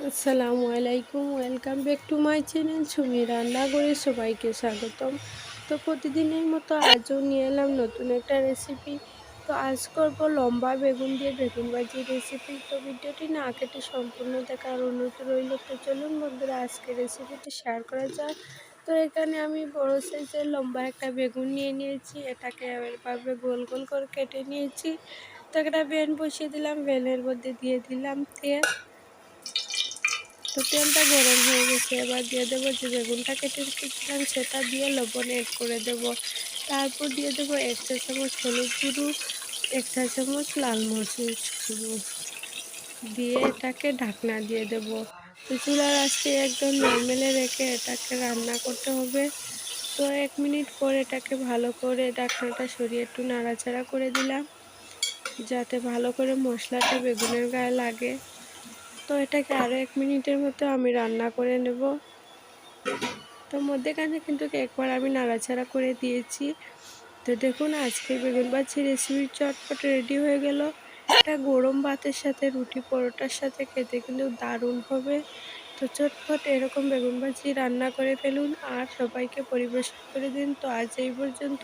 আসসালামু আলাইকুম, welcome back to my channel Sumi রান্নাঘরে সবাইকে স্বাগতম। তো প্রতিদিনের মতো আজও নিয়ে এলাম নতুন একটা রেসিপি তো আজ করব লম্বা বেগুন দিয়ে বেগুন ভাজি রেসিপি তো ভিডিওটি না কেটে সম্পূর্ণ দেখার অনুরোধ রইল। তো চলুন বন্ধুরা আজকে রেসিপিটি শেয়ার করা যাক। তো এখানে আমি বড় সাইজের লম্বা একটা বেগুন নিয়ে নিয়েছি। এটাকে এভাবে গোল গোল করে কেটে নিয়েছি। তো একটা ভ্যান বসিয়ে দিলাম ভ্যানের মধ্যে দিয়ে দিলাম তেল। তো তেলটা গরম হয়ে গেছে, এবার দিয়ে দেবো যে বেগুনটা কেটে রেখেছিলাম, সেটা দিয়ে লবণ অ্যাড করে দেব। তারপর দিয়ে দেবো এক চা চামচ হলুদ গুঁড়ো, এক চা চামচ লাল মরিচ গুঁড়ো। দিয়ে এটাকে ঢাকনা দিয়ে দেব। তো চুলার আঁচে একদম নর্মেলে রেখে এটাকে রান্না করতে হবে। তো এক মিনিট পর এটাকে ভালো করে ঢাকনাটা সরিয়ে একটু নাড়াচাড়া করে দিলাম, যাতে ভালো করে মশলাটা বেগুনের গায়ে লাগে। তো এটাকে আরও এক মিনিটের মতো আমি রান্না করে নেব। তো মধ্যেখানে কিন্তু একবার আমি নাড়াচাড়া করে দিয়েছি। তো দেখুন, আজকের বেগুন বাচ্চি রেসিপি চটপট রেডি হয়ে গেল। এটা গরম ভাতের সাথে, রুটি পরোটার সাথে খেতে কিন্তু দারুণ হবে। তো চটপট এরকম বেগুন ভাজি রান্না করে ফেলুন আর সবাইকে পরিবেশন করে দিন। তো আজ এই পর্যন্ত